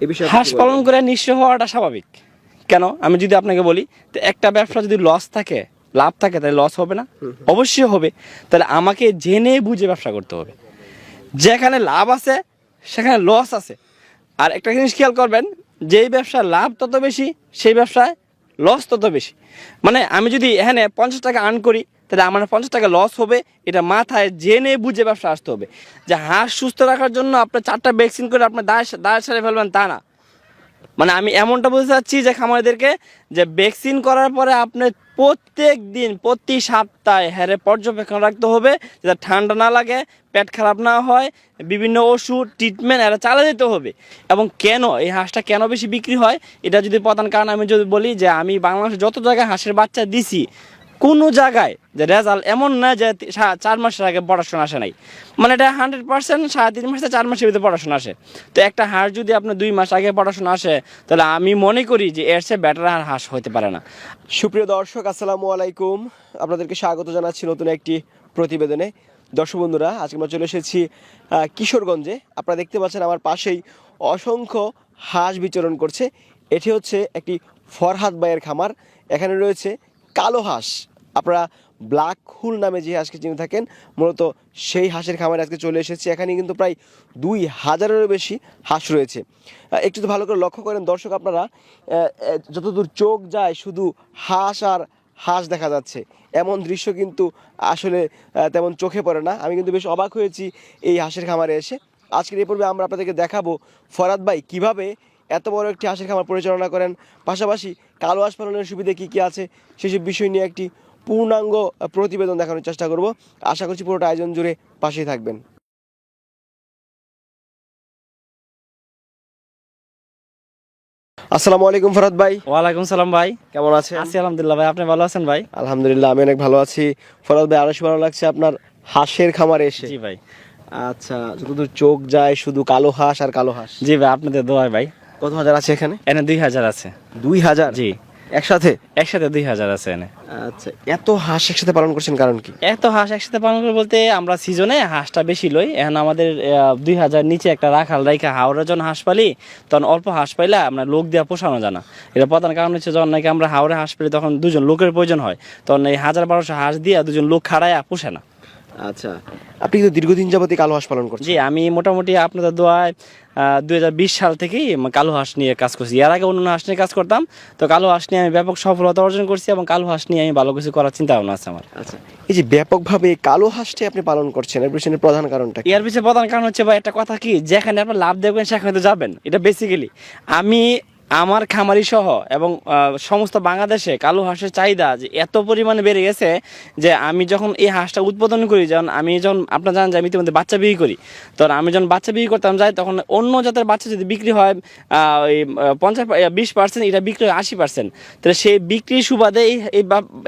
এই বিষয়ে হাঁস পালন করে নিঃস্ব হওয়াটা স্বাভাবিক। কেন? আমি যদি আপনাকে বলি তো একটা ব্যবসা যদি লস থাকে লাভ থাকে তাহলে লস হবে না? অবশ্যই হবে। তাহলে আমাকে জেনে বুঝে ব্যবসা করতে হবে। যেখানে লাভ আছে সেখানে লস আছে। আর একটা জিনিস খেয়াল করবেন যেই ব্যবসায় লাভ তত বেশি সেই ব্যবসায় লস তত বেশি। মানে আমি যদি এখানে পঞ্চাশ টাকা আর্ন করি, তাহলে আমার পঞ্চাশ টাকা লস হবে, এটা মাথায় জেনে বুঝে ব্যবসা আসতে হবে। যে হাঁস সুস্থ রাখার জন্য আপনার চারটা ভ্যাকসিন করে আপনার দায় দায় সারে ফেলবেন তা না। মানে আমি এমনটা বলতে চাচ্ছি যে খামারিদেরকে যে ভ্যাকসিন করার পরে আপনি প্রত্যেক দিন প্রতি সপ্তাহে হ্যারে পর্যবেক্ষণ রাখতে হবে যাতে ঠান্ডা না লাগে, পেট খারাপ না হয়, বিভিন্ন ওষুধ ট্রিটমেন্ট এরা চালা দিতে হবে। এবং কেন, এই হাঁসটা কেন বেশি বিক্রি হয়? এটা যদি প্রধান কারণ আমি যদি বলি যে আমি বাংলাদেশে যত জায়গায় হাঁসের বাচ্চা দিছি কোনো জায়গায় যে রেজাল্ট এমন না যে চার মাসের আগে পড়াশোনা আসে নাই। মানে এটা হান্ড্রেড পার্সেন্ট সাড়ে তিন মাসে চার মাসের ভিতরে পড়াশোনা আসে। তো একটা হাঁস যদি আপনার দুই মাস আগে পড়াশোনা আসে, তাহলে আমি মনে করি যে এর চেয়ে বেটার আর হাঁস হতে পারে না। সুপ্রিয় দর্শক, আসসালামু আলাইকুম। আপনাদেরকে স্বাগত জানাচ্ছি নতুন একটি প্রতিবেদনে। দর্শক বন্ধুরা, আজকে আমরা চলে এসেছি কিশোরগঞ্জে। আপনারা দেখতে পাচ্ছেন আমার পাশেই অসংখ্য হাঁস বিচরণ করছে। এটি হচ্ছে একটি ফরহাদ বাইয়ের খামার। এখানে রয়েছে কালো হাঁস। আপনারা ব্ল্যাক হুল নামে যে হাঁসকে চিনে থাকেন, মূলত সেই হাঁসের খামারে আজকে চলে এসেছি। এখানে কিন্তু প্রায় দুই হাজারেরও বেশি হাঁস রয়েছে। একটু তো ভালো করে লক্ষ্য করেন দর্শক আপনারা যতদূর চোখ যায় শুধু হাঁস আর হাঁস দেখা যাচ্ছে। এমন দৃশ্য কিন্তু আসলে তেমন চোখে পড়ে না। আমি কিন্তু বেশ অবাক হয়েছি এই হাঁসের খামারে এসে। আজকের এই পর্বে আমরা আপনাদেরকে দেখাবো ফরাদ ভাই কীভাবে এত বড় একটি হাঁসের খামার পরিচালনা করেন। পাশাপাশি কালো হাঁস পালনের সুবিধা কী কী আছে, সেসব বিষয় নিয়ে একটি পূর্ণাঙ্গ প্রতিবেদন দেখানোর চেষ্টা করব। আশা করছি পুরোটা আয়োজন জুড়ে পাশেই থাকবেন। আসসালামু আলাইকুম ফরাদ ভাই। ওয়ালাইকুম সালাম ভাই। কেমন আছেন? আছি আলহামদুলিল্লাহ ভাই আপনি ভালো আছেন ভাই? আলহামদুলিল্লাহ আমি অনেক ভালো আছি। ফরাদ ভাই আরও ভালো লাগছে আপনার হাঁসের খামারে এসে। জি ভাই। আচ্ছা যতদূর চোখ যায় শুধু কালো হাঁস আর কালো হাঁস? জি ভাই আপনাদের দোয়াই ভাই। কত হাজার আছে এখানে? এনে দুই হাজার আছে। দুই হাজার? জি। একসাথে? একসাথে দুই হাজার আছে এনে। আচ্ছা এত হাঁস একসাথে পালন করছেন কারণ কি? এত হাঁস একসাথে পালন করে বলতে আমরা সিজনে হাঁসটা বেশি লই। এখন আমাদের দুই হাজার নিচে একটা রাখাল রাইখা হাওড়া যখন হাঁস পালি তখন অল্প হাঁস পাইলে আমরা লোক দিয়ে পোষানো জানা এটা প্রধান কারণ হচ্ছে যখন নাকি আমরা হাওড়ে হাঁস পেলে তখন দুজন লোকের প্রয়োজন হয় তখন এই হাজার বারোশো হাঁস দিয়ে দুজন লোক খাড়ায় পোষে না। আচ্ছা। আপনি কিন্তু দীর্ঘদিন যাবতই কালো হাঁস পালন করছেন। জি আমি মোটামুটি আপনাদের দোয়ায় দুই হাজার বিশ সাল থেকেই কালো হাঁস নিয়ে কাজ করছি। এর আগে অন্য হাঁস নিয়ে কাজ করতাম তো কালো হাঁস নিয়ে আমি ব্যাপক সফলতা অর্জন করছি এবং কালো হাঁস নিয়ে আমি ভালো কিছু করার চিন্তা ভাবনা আছে আমার। আচ্ছা এই যে ব্যাপকভাবে কালো হাঁসটি আপনি পালন করছেন এর পিছনে প্রধান কারণটা কি? এর পিছনে প্রধান কারণ হচ্ছে ভাই একটা কথা কি যেখানে আপনার লাভ দেখবেন সেখানে তো যাবেন। এটা বেসিক্যালি আমি আমার খামারি সহ এবং সমস্ত বাংলাদেশে কালো হাঁসের চাহিদা যে এত পরিমাণে বেড়ে গেছে যে আমি যখন এই হাঁসটা উৎপাদন করি, যখন আমি যখন আপনার জানেন যে আমি ইতিমধ্যে বাচ্চা বিক্রি করি তখন আমি যখন বাচ্চা বিক্রি করতাম যাই, তখন অন্য জাতের বাচ্চা যদি বিক্রি হয় ওই পঞ্চাশ বিশ পার্সেন্ট, এটা বিক্রি হয় আশি পার্সেন্ট। তাহলে সেই বিক্রির সুবাদে এই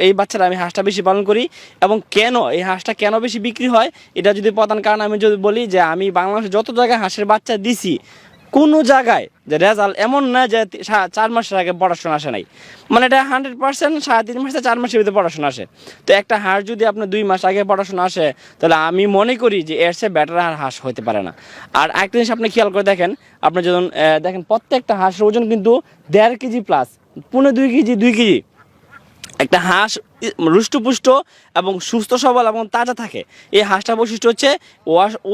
এই বাচ্চারা আমি হাঁসটা বেশি পালন করি এবং কেন এই হাঁসটা কেন বেশি বিক্রি হয়, এটা যদি প্রধান কারণ আমি যদি বলি যে আমি বাংলাদেশে যত জায়গায় হাঁসের বাচ্চা দিছি কোনো জায়গায় যে রেজাল্ট এমন না যে চার মাসের আগে পড়াশোনা আসে নাই। মানে এটা হান্ড্রেড পার্সেন্ট সাড়ে তিন মাসে চার মাসের ভিতরে পড়াশোনা আসে। তো একটা হাঁস যদি আপনার দুই মাস আগে পড়াশোনা আসে, তাহলে আমি মনে করি যে এর সে ব্যাটার আর হাঁস হতে পারে না। আর একটা জিনিস আপনি খেয়াল করে দেখেন, আপনি যখন দেখেন প্রত্যেকটা হাঁসের ওজন কিন্তু দেড় কেজি প্লাস পুনে দুই কেজি দুই কেজি। একটা হাঁস রুষ্টপুষ্ট এবং সুস্থ, সবল এবং তাজা থাকে। এই হাঁসটা বৈশিষ্ট্য হচ্ছে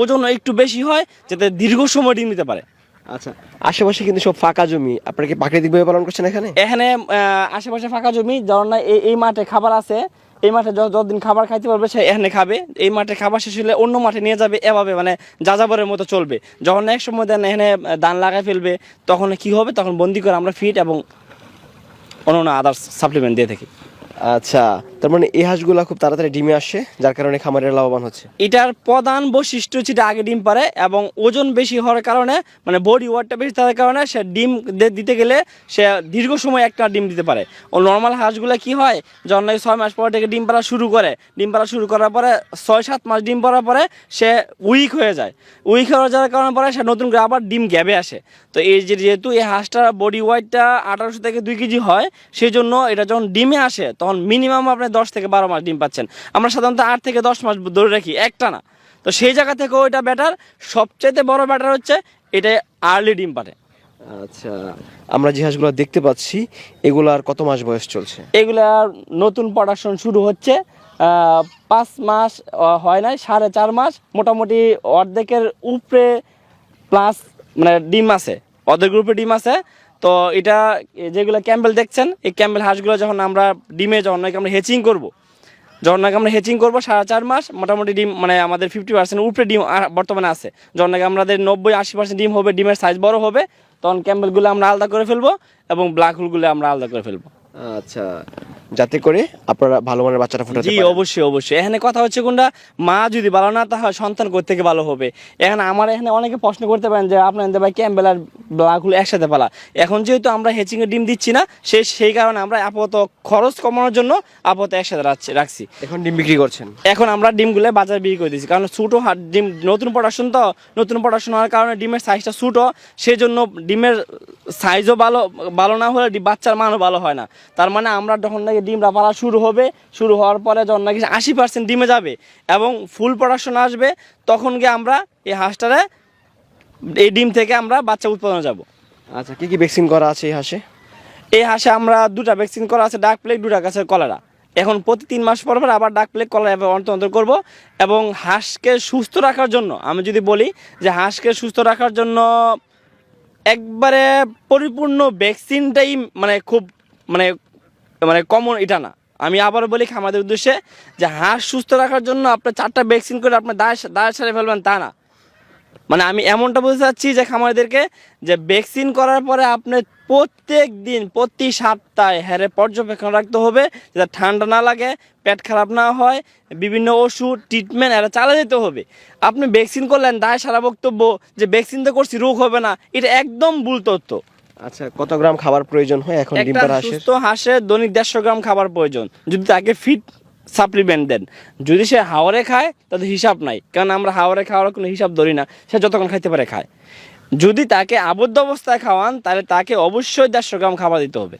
ওজন একটু বেশি হয়, যাতে দীর্ঘ সময় ডিম দিতে পারে। আচ্ছা আশেপাশে কিন্তু সব ফাঁকা জমি। আপনারা কি প্রাকৃতিকভাবে পালন করছেন এখানে? এখানে আশেপাশে ফাঁকা জমি ধরুন না এই এই মাঠে খাবার আছে এই মাঠে যত- যতদিন খাবার খাইতে পারবে সে এখানে খাবে। এই মাঠে খাবার শেষ হলে অন্য মাঠে নিয়ে যাবে এভাবে মানে যাযাবরের মতো চলবে। যখন এক সময় দেন এখানে দান লাগাই ফেলবে তখন কি হবে? তখন বন্দি করে আমরা ফিট এবং অন্য আদার্স সাপ্লিমেন্ট দিয়ে থাকি। আচ্ছা তার মানে এই হাঁসগুলা খুব তাড়াতাড়ি ডিমে আসে, যার কারণে খামারের লাভবান হচ্ছে। এটার প্রধান বৈশিষ্ট্য হচ্ছে আগে ডিম পারে এবং ওজন বেশি হওয়ার কারণে মানে বডি ওয়াটটা বেশি থাকার কারণে সে ডিম দিতে গেলে সে দীর্ঘ সময় একটা ডিম দিতে পারে। ও নর্মাল হাঁসগুলো কি হয় যখন নাকি ছয় মাস পর থেকে ডিম পাড়া শুরু করে। ডিম পাড়া শুরু করার পরে ছয় সাত মাস ডিম পাড়ার পরে সে উইক হয়ে যায়। উইক হয়ে যাওয়ার কারণে পরে সে নতুন করে আবার ডিম গ্যাবে আসে। তো এই যে যেহেতু এই হাঁসটার বডি ওয়েটটা আঠারোশো থেকে দুই কেজি হয় সেই জন্য এটা যখন ডিমে আসে, তখন মিনিমাম আপনি দশ থেকে বারো মাস ডিম পাচ্ছেন। আমরা সাধারণত আট থেকে দশ মাস ধরে রাখি একটা না। তো সেই জায়গা থেকেও এটা ব্যাটার সবচেয়ে বড় ব্যাটার হচ্ছে এটা আর্লি ডিম পারে আচ্ছা আমরা যে হাঁসগুলো দেখতে পাচ্ছি এগুলার কত মাস বয়স চলছে? এগুলার নতুন প্রোডাকশন শুরু হচ্ছে পাঁচ মাস হয় নাই সাড়ে চার মাস। মোটামুটি অর্ধেকের উপরে প্লাস মানে ডিম আছে অর্ধেক গ্রুপে ডিম আছে। তো এটা, যেগুলো ক্যাম্বেল দেখছেন, এই ক্যাম্বেল হাঁসগুলো যখন আমরা ডিমে যখন নাকি আমরা হেচিং করব, যখন নাকি আমরা হেচিং করব সাড়ে চার মাস, মোটামুটি ডিম মানে আমাদের ফিফটি পার্সেন্ট উপরে ডিম বর্তমানে আছে। যখন নাকি আমাদের নব্বই আশি পার্সেন্ট ডিম হবে, ডিমের সাইজ বড় হবে, তখন ক্যাম্বেলগুলো আমরা আলাদা করে ফেলব এবং ব্ল্যাক হোলগুলো আমরা আলাদা করে ফেলব। আচ্ছা যাতে করে আপনারা ভালো মানের বাচ্চাটা ফুটাতে জি পারেন। অবশ্যই অবশ্যই। এখানে কথা হচ্ছে কোনটা? মা যদি ভালো না তাহলে সন্তান থেকে ভালো হবে? এখানে আমার এখানে অনেকে প্রশ্ন করতে পারেন যে আপনাদের ভাই ক্যাম্বেল আর ব্লাগুলো একসাথে পালা? এখন যেহেতু আমরা হেচিং এর ডিম দিচ্ছি না সেই সেই কারণে আমরা আপাতত খরচ কমানোর জন্য আপাতত একসাথে রাখছি রাখছি। এখন ডিম বিক্রি করছেন? এখন আমরা ডিমগুলো বাজারে বিক্রি করে দিচ্ছি কারণ ছোটো হাট ডিম নতুন প্রোডাকশন তো নতুন প্রোডাকশন হওয়ার কারণে ডিমের সাইজটা ছোটো সেই জন্য ডিমের সাইজও ভালো ভালো না হলে ডি- বাচ্চার মানও ভালো হয় না। তার মানে আমরা যখন নাকি ডিমটা পালা শুরু হবে শুরু হওয়ার পরে যখন নাকি আশি পার্সেন্ট ডিমে যাবে এবং ফুল প্রোডাকশন আসবে তখন গিয়ে আমরা এই হাঁসটারে এই ডিম থেকে আমরা বাচ্চা উৎপাদনে যাব। আচ্ছা কি কি ভ্যাকসিন করা আছে এই হাঁসে? এই হাঁসে আমরা দুটা ভ্যাকসিন করা আছে ডাক প্লেগ দুটা গাছের কলেরা এখন প্রতি তিন মাস পর পর আবার ডাক প্লেগ কলেরা অন্তর করব এবং হাঁসকে সুস্থ রাখার জন্য আমি যদি বলি যে হাঁসকে সুস্থ রাখার জন্য একবারে পরিপূর্ণ ভ্যাকসিনটাই মানে খুব মানে মানে কমন এটা না। আমি আবার বলি আমাদের উদ্দেশ্যে যে হাঁস সুস্থ রাখার জন্য আপনার চারটা ভ্যাকসিন করে আপনার দায় দায় সারে ফেলবেন, তা না। মানে আমি এমনটা বলতে চাচ্ছি যে খামারিদেরকে যে ভ্যাকসিন করার পরে আপনার প্রত্যেক দিন, প্রতি সপ্তাহে হ্যারে পর্যবেক্ষণ রাখতে হবে, যাতে ঠান্ডা না লাগে, পেট খারাপ না হয়, বিভিন্ন ওষুধ ট্রিটমেন্ট এরা চালা যেতে হবে। আপনি ভ্যাকসিন করলেন, দায় সারা বক্তব্য যে ভ্যাকসিন তো করছি, রোগ হবে না, এটা একদম ভুল তথ্য। আচ্ছা কত গ্রাম খাবার প্রয়োজন হয় এখন ডিম পাড়া হাঁসের? সুস্থ হাঁসের দৈনিক দেড়শো গ্রাম খাবার প্রয়োজন। যদি তাকে ফিট সাপ্লিমেন্ট দেন। যদি সে খায় তাদের হিসাব নাই। কারণ আমরা খাওয়ার কোনো হিসাব ধরি না। সে যতক্ষণ খাইতে পারে খায়। যদি তাকে আবদ্ধ অবস্থায় খাওয়ান তাহলে তাকে অবশ্যই দেড়শো গ্রাম খাবার দিতে হবে।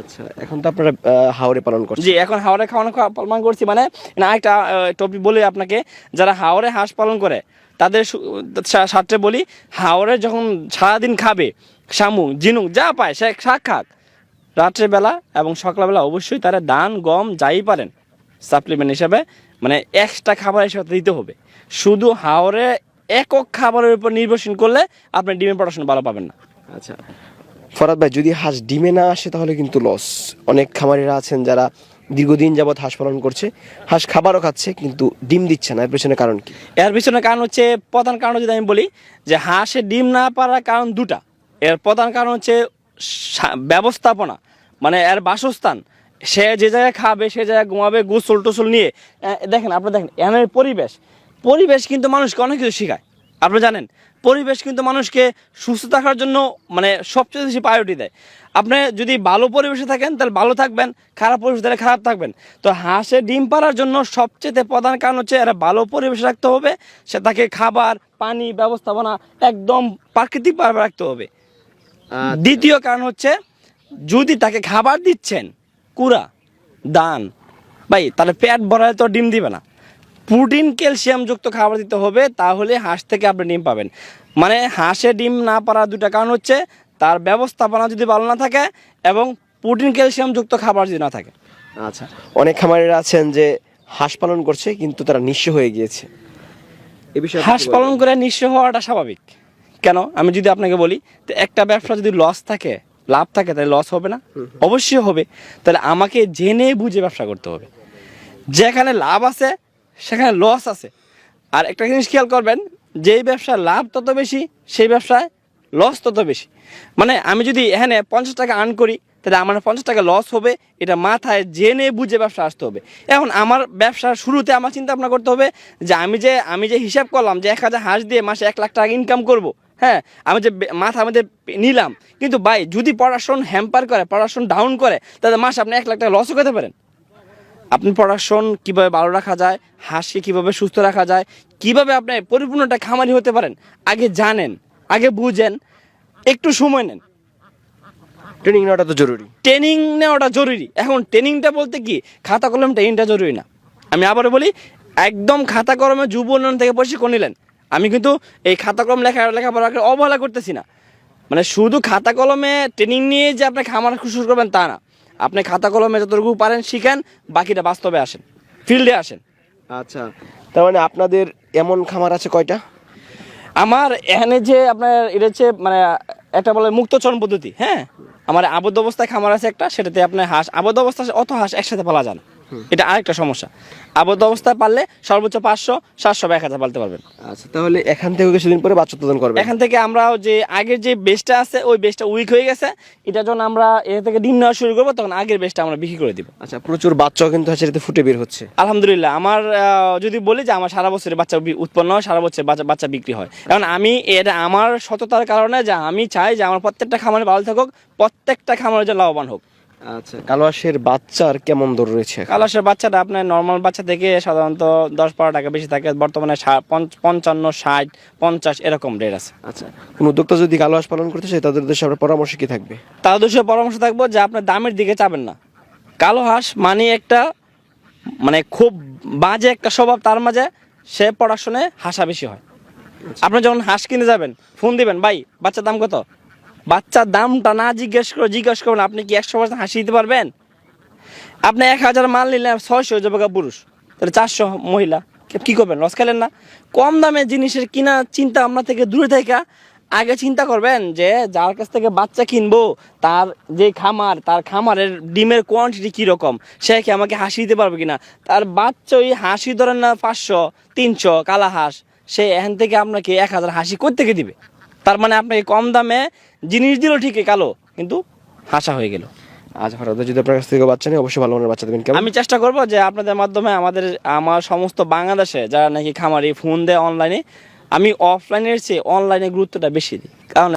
আচ্ছা এখন তো আপনারা হাওড়ে পালন করছেন। জি এখন হাওড়ে খাওয়ানো পালন করছি। মানে না একটা টপিক বলি আপনাকে। যারা হাওড়ে হাঁস পালন করে তাদের সু- সা- স্বার্থে বলি হাওড়ে যখন সারাদিন খাবে শামুক ঝিনুক যা পায়, সে শাক খাক রাত্রেবেলা এবং সকালবেলা অবশ্যই তারা ধান গম, যাই পারেন সাপ্লিমেন্ট হিসাবে মানে এক্সট্রা খাবার হিসাবে দিতে হবে। শুধু হাওড়ে একক খাবারের উপর নির্ভরশীল করলে আপনি ডিমের প্রোডাকশন ভালো পাবেন না। আচ্ছা। ফরাদ ভাই, যদি হাঁস ডিমে না আসে তাহলে কিন্তু লস অনেক খামারিরা আছেন যারা দীর্ঘদিন যাবৎ হাঁস পালন করছে। হাঁস খাবারও খাচ্ছে, কিন্তু ডিম দিচ্ছে না। এর পেছনে কারণ কি? এর পেছনে কারণ হচ্ছে, প্রধান কারণ যদি আমি বলি যে হাঁসে ডিম না পারার কারণ দুটা। এর প্রধান কারণ হচ্ছে ব্যবস্থাপনা। মানে এর বাসস্থান। সে যে জায়গায় খাবে, সে জায়গায় ঘুমাবে, গোসল টোসল নিয়ে দেখেন, আপনি দেখেন, এনের পরিবেশ। পরিবেশ কিন্তু মানুষকে অনেক কিছু শেখায়। আপনি জানেন পরিবেশ কিন্তু মানুষকে সুস্থ থাকার জন্য মানে সবচেয়ে বেশি প্রায়োরিটি দেয়। আপনি যদি ভালো পরিবেশে থাকেন তাহলে ভালো থাকবেন খারাপ পরিবেশে তাহলে খারাপ থাকবেন। তো হাঁসে ডিম পাড়ার জন্য সবচেয়ে প্রধান কারণ হচ্ছে এরা ভালো পরিবেশে রাখতে হবে সে তাকে খাবার পানি ব্যবস্থাপনা একদম প্রাকৃতিকভাবে রাখতে হবে। দ্বিতীয় কারণ হচ্ছে যদি তাকে খাবার দিচ্ছেন কুড়া দান ভাই তাহলে পেট ভরালে তো ডিম দিবে না। প্রোটিন ক্যালসিয়াম যুক্ত খাবার দিতে হবে তাহলে হাঁস থেকে আপনি ডিম পাবেন। মানে হাঁসে ডিম না পারার দুটা কারণ হচ্ছে তার ব্যবস্থাপনা যদি ভালো না থাকে এবং প্রোটিন ক্যালসিয়াম যুক্ত খাবার যদি না থাকে। আচ্ছা অনেক খামারিরা আছেন যে হাঁস পালন করছে কিন্তু তারা নিঃস্ব হয়ে গিয়েছে। এ বিষয়ে হাঁস পালন করে নিঃস্ব হওয়াটা স্বাভাবিক। কেন? আমি যদি আপনাকে বলি তো একটা ব্যবসা যদি লস থাকে লাভ থাকে তাহলে লস হবে না? অবশ্যই হবে। তাহলে আমাকে জেনে বুঝে ব্যবসা করতে হবে। যেখানে লাভ আছে সেখানে লস আছে। আর একটা জিনিস খেয়াল করবেন, যেই ব্যবসায় লাভ তত বেশি, সেই ব্যবসায় লস তত বেশি। মানে আমি যদি এখানে পঞ্চাশ টাকা আর্ন করি, তাহলে আমার পঞ্চাশ টাকা লস হবে, এটা মাথায় জেনে বুঝে ব্যবসা আসতে হবে। এখন আমার ব্যবসার শুরুতে আমার চিন্তা ভাবনা করতে হবে যে আমি যে আমি যে হিসাব করলাম যে এক হাজার হাঁস দিয়ে মাসে এক লাখ টাকা ইনকাম করব হ্যাঁ আমি যে মাথা আমাদের নিলাম। কিন্তু ভাই, যদি পড়াশোন হ্যাম্পার করে, পড়াশোন ডাউন করে, তাহলে মাসে আপনি এক লাখ টাকা লসও করতে পারেন। আপনি পড়াশোন কীভাবে ভালো রাখা যায় হাঁসকে কীভাবে সুস্থ রাখা যায় কীভাবে আপনি পরিপূর্ণটা খামারি হতে পারেন আগে জানেন আগে বুঝেন একটু সময় নেন। ট্রেনিং নেওয়াটা তো জরুরি। ট্রেনিং নেওয়াটা জরুরি। এখন ট্রেনিংটা বলতে কি খাতা কলম ট্রেনিংটা জরুরি না। আমি আবারও বলি একদম খাতা কলমে যুব উন্নয়ন থেকে প্রশিক্ষণ নিলেন। আমি কিন্তু এই খাতা কলম লেখা লেখাপড়াকে অবহেলা করতেছি না। মানে শুধু খাতা কলমে ট্রেনিং নিয়ে যে আপনি খামার শুরু করবেন তা না। আপনি খাতা কলমে যতটুকু পারেন শিখেন বাকিটা বাস্তবে আসেন ফিল্ডে আসেন। আচ্ছা। তার মানে আপনাদের এমন খামার আছে কয়টা? আমার এখানে যে আপনার এটা হচ্ছে মানে একটা বলে মুক্তচরণ পদ্ধতি হ্যাঁ? আমার আবদ্ধ অবস্থায় খামার আছে একটা সেটাতে আপনার হাঁস আবদ্ধ অবস্থা অত হাঁস একসাথে পালা যায় না। এটা আরেকটা সমস্যা। আবদ্ধ অবস্থায় পারলে সর্বোচ্চ পাঁচশো সাতশো বা এক হাজার পালতে পারবেন। আচ্ছা তাহলে এখান থেকে কিছুদিন পরে বাচ্চা উৎপাদন করবে এখান থেকে আমরাও যে আগের যে বেসটা আছে ওই বেসটা উইক হয়ে গেছে। এটা যখন আমরা এ থেকে ডিম নেওয়া শুরু করব তখন আগের বেসটা আমরা বিক্রি করে দিব। আচ্ছা প্রচুর বাচ্চাও কিন্তু হ্যাচারিতে ফুটে বের হচ্ছে। আলহামদুলিল্লাহ আমার আহ, যদি বলি যে আমার সারা বছরের বাচ্চা উৎপন্ন হয় সারা বছর বাচ্চা বাচ্চা বিক্রি হয়। কারণ আমি এটা আমার সততার কারণে যে আমি চাই যে আমার প্রত্যেকটা খামারে ভালো থাকুক প্রত্যেকটা খামারে যে লাভবান হোক। আচ্ছা কালোয়াশের বাচ্চার কেমন দর রয়েছে? কালাসের বাচ্চাটা আপনার নর্মাল বাচ্চা থেকে সাধারণত দশ বারো টাকা বেশি থাকে বর্তমানে পঞ্চান্ন ষাট পঞ্চাশ এরকম রেট আছে। আচ্ছা কোন উদ্যোক্তা যদি কালোয়াশ পালন করতে চায় তাদের উদ্দেশ্যে আপনার পরামর্শ কি থাকবে? তার উদ্দেশ্যে পরামর্শ থাকব যে আপনার দামের দিকে চাবেন না। কালো হাঁস মানে একটা মানে খুব বাজে একটা স্বভাব তার মাঝে সে প্রোডাকশনে হাসা বেশি হয়। আপনি যখন হাঁস কিনে যাবেন ফোন দিবেন ভাই বাচ্চার দাম কত? বাচ্চার দামটা না জিজ্ঞেস করে জিজ্ঞেস করবেন, আপনি কি একশো পার্সেন্ট হাসি দিতে পারবেন? আপনি এক হাজার মাল নিলে ছয়শো যাবে পুরুষ। তাহলে চারশো মহিলা। কি করবেন? লস খেলেন না? কম দামে জিনিসের কিনা চিন্তা আপনার থেকে দূরে থেকে। আগে চিন্তা করবেন যে যার কাছ থেকে বাচ্চা কিনবো, তার যে খামার, তার খামারের ডিমের কোয়ান্টিটি কীরকম সে কি আমাকে হাসি দিতে পারবে কিনা? তার বাচ্চা ওই হাসি ধরেন না পাঁচশো, তিনশো কালা হাঁস সে এখান থেকে আপনাকে এক হাজার হাসি থেকে দিবে? তার মানে আপনাকে কম দামে জিনিস দিল ঠিকই কালো কিন্তু হাসা হয়ে গেল। আজ হঠাৎ যদি আপনার কাছ থেকে বাচ্চা নেই অবশ্যই ভালো মানের বাচ্চা দেবেন। আমি চেষ্টা করব যে আপনাদের মাধ্যমে আমাদের আমার সমস্ত বাংলাদেশে যারা নাকি খামারি ফোন দেয় অনলাইনে আমি অফলাইনের চেয়ে অনলাইনে গুরুত্বটা বেশি দিই। কারণ